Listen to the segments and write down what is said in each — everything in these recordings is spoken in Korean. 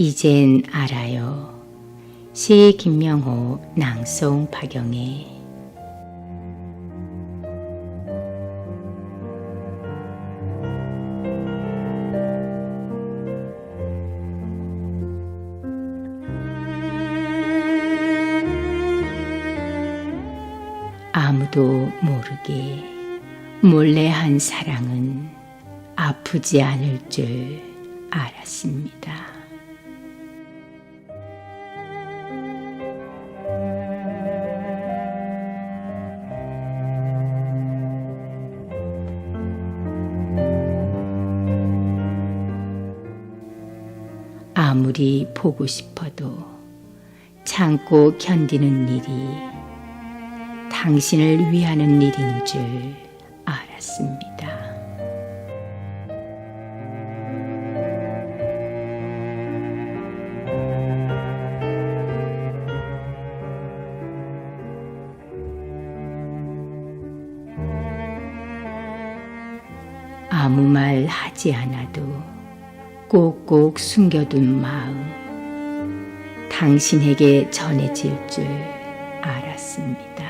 이젠 알아요. 시 김명호 낭송 박영애 아무도 모르게 몰래 한 사랑은 아프지 않을 줄 알았습니다. 아무리 보고 싶어도 참고 견디는 일이 당신을 위하는 일인 줄 알았습니다. 아무 말 하지 않아도 꼭꼭 숨겨둔 마음, 당신에게 전해질 줄 알았습니다.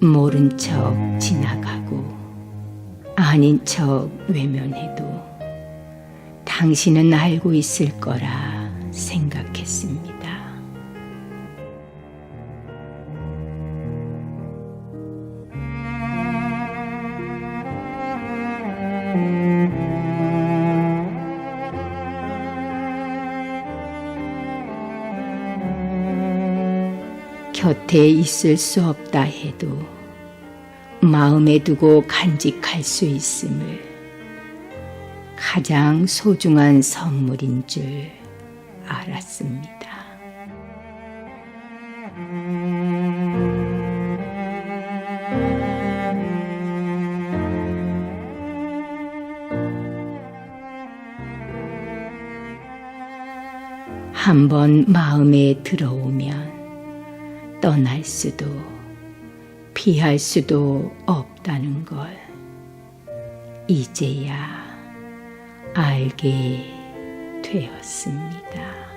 모른 척 지나가고 아닌 척 외면해도 당신은 알고 있을 거라 곁에 있을 수 없다 해도 마음에 두고 간직할 수 있음을 가장 소중한 선물인 줄 알았습니다. 한번 마음에 들어오면 떠날 수도 피할 수도 없다는 걸 이제야 알게 되었습니다.